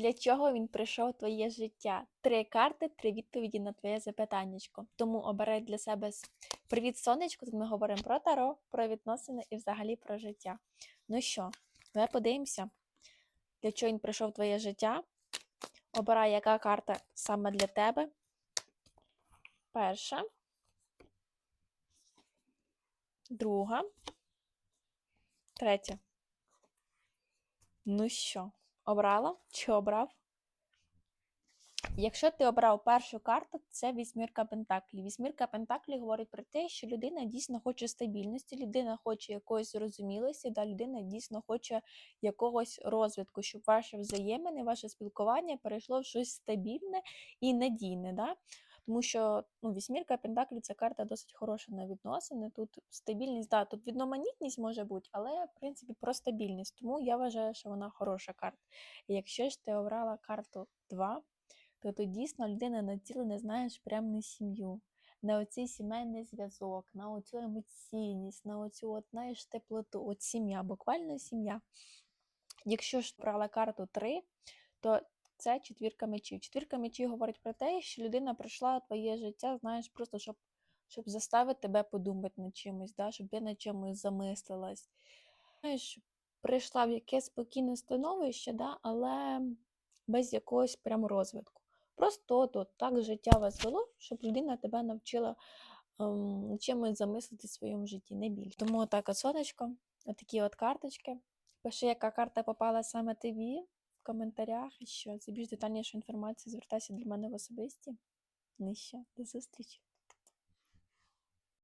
Для чого він прийшов в твоє життя? Три карти, три відповіді на твоє запитаннячко. Тому обирай для себе привіт, сонечко. Тут ми говоримо про таро, про відносини і взагалі про життя. Ну що, давай подивимося, для чого він прийшов в твоє життя. Обирай, яка карта саме для тебе. Перша. Друга. Третя. Ну що, обрала чи обрав? Якщо ти обрав першу карту, це вісьмірка Пентаклі. Вісьмірка Пентаклі говорить про те, що людина дійсно хоче стабільності, людина хоче якоїсь зрозумілості, да, людина дійсно хоче якогось розвитку, щоб ваше взаємини, ваше спілкування перейшло в щось стабільне і надійне. Да? Тому що ну, вісьмірка Пентаклів це карта досить хороша на відносини. Тут стабільність, да, тут відноманітність може бути, але в принципі про стабільність. Тому я вважаю, що вона хороша карта. І якщо ж ти обрала карту 2, то тут дійсно людина націлена, знаєш, прямо на сім'ю, на оцей сімейний зв'язок, на оцю емоційність, на оцю, от, знаєш, теплоту, от сім'я, буквально сім'я. Якщо ж брала карту 3, то це четвірка мечів. Четвірка мечів говорить про те, що людина прийшла в твоє життя, знаєш, просто щоб, щоб заставити тебе подумати над чимось, да? щоб ти над чимось замислилась. Знаєш, прийшла в якесь спокійне становище, да? але без якогось прям розвитку. Просто от, так життя вас вело, щоб людина тебе навчила ем, чимось замислити в своєму житті, не більше. Тому отак от сонечко, отакі от карточки. Пиши, яка карта попала саме тобі коментарях. Що за більш детальнішу інформацію звертайся до мене в особисті. Нижче. До зустрічі!